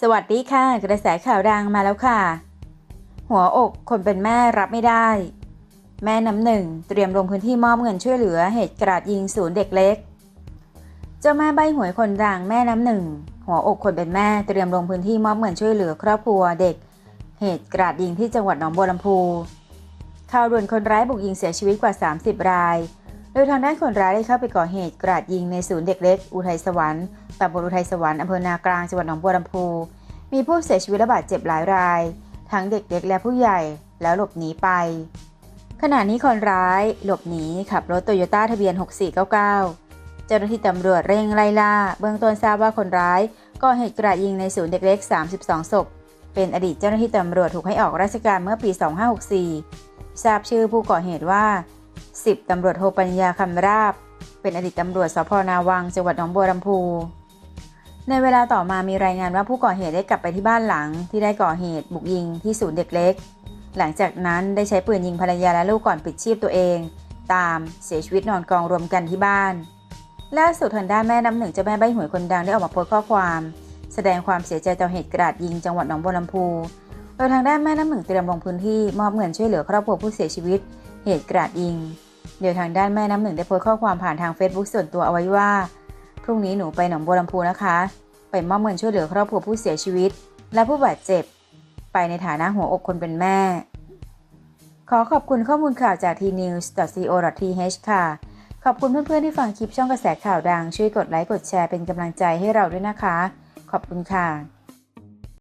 สวัสดีค่ะ กระแสข่าวดังมาแล้วค่ะ หัวอกคนเป็นแม่รับไม่ได้ แม่น้ำหนึ่งเตรียมลงพื้นที่มอบเงินช่วยเหลือเหตุกราดยิงศูนย์เด็กเล็ก เจ้าแม่ใบหวยคนดังแม่น้ำหนึ่ง หัวอกคนเป็นแม่เตรียมลงพื้นที่มอบเงินช่วยเหลือครอบครัวเด็ก เหตุกราดยิงที่จังหวัดหนองบัวลำพูข่าวด่วนคนร้ายบุกยิงเสียชีวิตกว่า 30 ราย โดยทางด้านคนร้ายได้เข้าไปก่อเหตุกราดยิงในศูนย์เด็กเล็ก อุทัยสวรรค์ตำบลอุทัยสวรรค์อำเภอนากลางจังหวัดหนองบัวลำพู มีผู้เสียชีวิตและบาดเจ็บหลายราย ทั้งเด็กเล็กและผู้ใหญ่แล้วหลบหนีไป ขณะนี้คนร้ายหลบหนีขับรถโตโยต้าทะเบียน 6499 เจ้าหน้าที่ตำรวจเร่งไล่ล่า เบื้องต้นทราบว่าคนร้ายก่อเหตุกราดยิงในศูนย์เด็กเล็ก 32 ศพ เป็นอดีตเจ้าหน้าที่ตำรวจถูกให้ออกราชการเมื่อปี 2564 ทราบชื่อผู้ก่อเหตุว่า 10ตำรวจโทปัญญาคำราบ เป็นอดีตตำรวจสพนาวังจังหวัดหนองบัวลำพู ในเวลาต่อมามีรายงานว่าผู้ก่อเหตุได้กลับไปที่บ้านหลังที่ได้ก่อเหตุบุกยิงที่ศูนย์เด็กเล็ก หลังจากนั้นได้ใช้ปืนยิงภรรยาและลูกก่อนปิดชีพตัวเอง ตามเสียชีวิตนอนกองรวมกันที่บ้านล่าสุดทางด้านแม่น้ำหนึ่งเจ้าแม่ใบหวยคนดังได้ออกมาโพสต์ข้อความ แสดงความเสียใจต่อเหตุกราดยิงจังหวัดหนองบัวลำพูโดยทางด้านแม่น้ำหนึ่งเตรียมลงพื้นที่มอบเงินช่วยเหลือครอบครัวผู้เสียชีวิต เหตุกราดยิงโดยทางด้านแม่น้ำหนึ่งได้โพสต์ข้อความผ่านทาง Facebook ส่วนตัวเอาไว้ว่า พรุ่งนี้หนูไปหนองบัวลำพูนะคะ ไปมอบเงินช่วยเหลือครอบครัวผู้เสียชีวิต และผู้บาดเจ็บ ไปในฐานะหัวอกคนเป็นแม่ ขอขอบคุณข้อมูลข่าวจาก tnews.co.th ค่ะ ขอบคุณเพื่อนๆที่ฟังคลิปช่องกระแสข่าวดัง ช่วยกดไลค์กดแชร์เป็นกำลังใจให้เราด้วยนะคะ ขอบคุณค่ะ